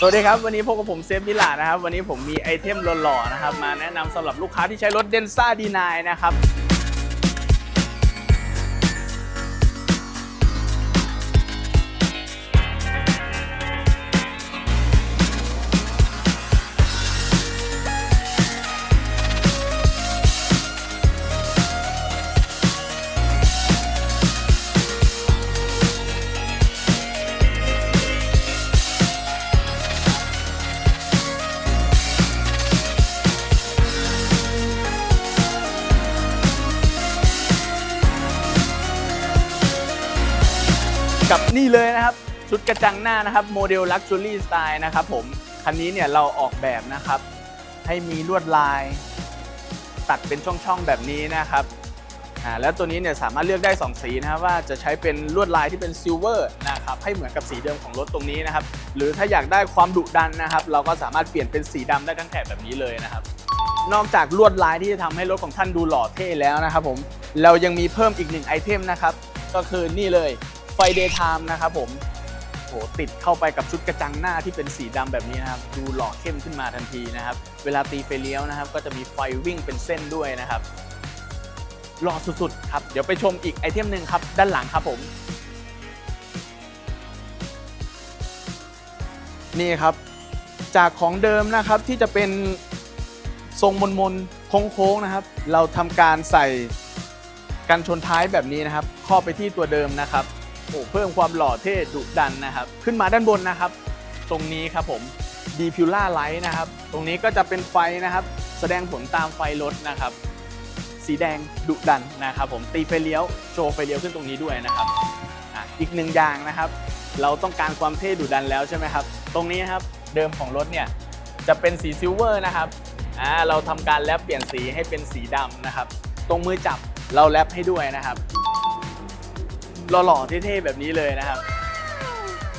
สวัสดีครับ วันนี้พบกับผมเซฟมิลานะครับ วันนี้ผมมีไอเทมหล่อๆนะครับ มาแนะนำสำหรับลูกค้าที่ใช้รถเดนซ่าดีนนะครับ กับนี่เลยนะครับ ชุดกระจังหน้านะครับโมเดล Luxury Style นะครับผมคันนี้เนี่ยเราออกแบบนะครับ ให้มีลวดลาย ตัดเป็นช่องๆแบบนี้นะครับอ่าแล้วตัวนี้เนี่ยสามารถเลือกได้ 2 สีนะครับว่าจะใช้เป็นลวดลายที่เป็นซิลเวอร์นะครับให้เหมือนกับสีเดิมของรถตรงนี้นะครับ หรือถ้าอยากได้ความดุดันนะครับ เราก็สามารถเปลี่ยนเป็นสีดำได้ทั้งแถบแบบนี้เลยนะครับนอกจากลวดลายที่จะทำให้รถของท่านดูหล่อเท่แล้วนะครับผมเรายังมีเพิ่มอีกหนึ่งไอเทมนะครับ ก็คือนี่เลย ไฟเดย์ไทม์นะครับผมโหติดเข้าไปกับชุดกระจังหน้าที่เป็นสีดำแบบนี้นะครับ ดูหล่อเข้มขึ้นมาทันทีนะครับ เวลาตีไฟเลี้ยวนะครับ ก็จะมีไฟวิ่งเป็นเส้นด้วยนะครับหล่อสุดๆครับ เดี๋ยวไปชมอีกไอเทมหนึ่งครับ ด้านหลังครับผม นี่ครับ จากของเดิมนะครับที่จะเป็นทรงมนๆโค้งๆนะครับ เราทำการใส่กันชนท้ายแบบนี้นะครับครอบไปที่ตัวเดิมนะครับ โอ้เพิ่มความหล่อเท่ดุดันนะครับ ขึ้นมาด้านบนนะครับ ตรงนี้ครับผมดีพิวล่าไลท์นะครับ ตรงนี้ก็จะเป็นไฟนะครับ แสดงผลตามไฟรถนะครับ สีแดงดุดันนะครับผมตีไฟเลี้ยวโชว์ไฟเลี้ยวขึ้นตรงนี้ด้วยนะครับออีกหนึ่งอย่างนะครับ เราต้องการความเท่ดุดันแล้วใช่ไหมครับ ตรงนี้นะครับเดิมของรถเนี่ยจะเป็นสีซิลเวอร์นะครับอ่าเราทำการแลปเปลี่ยนสีให้เป็นสีดำนะครับ ตรงมือจับเราแลปให้ด้วยนะครับ หล่อๆเท่ๆแบบนี้เลยนะครับ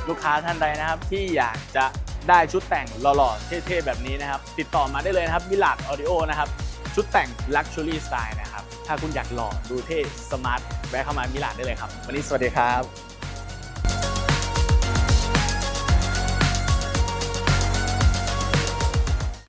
ลูกค้าท่านใดนะครับที่อยากจะได้ชุดแต่งหล่อๆเท่ๆแบบนี้นะครับ ติดต่อมาได้เลยนะครับมิลาดออดิโอนะครับชุดแต่ง Luxury Style นะครับ ถ้าคุณอยากหล่อดูเท่สมาร์ทแวะเข้ามามิลาดได้เลยครับ วันนี้สวัสดีครับ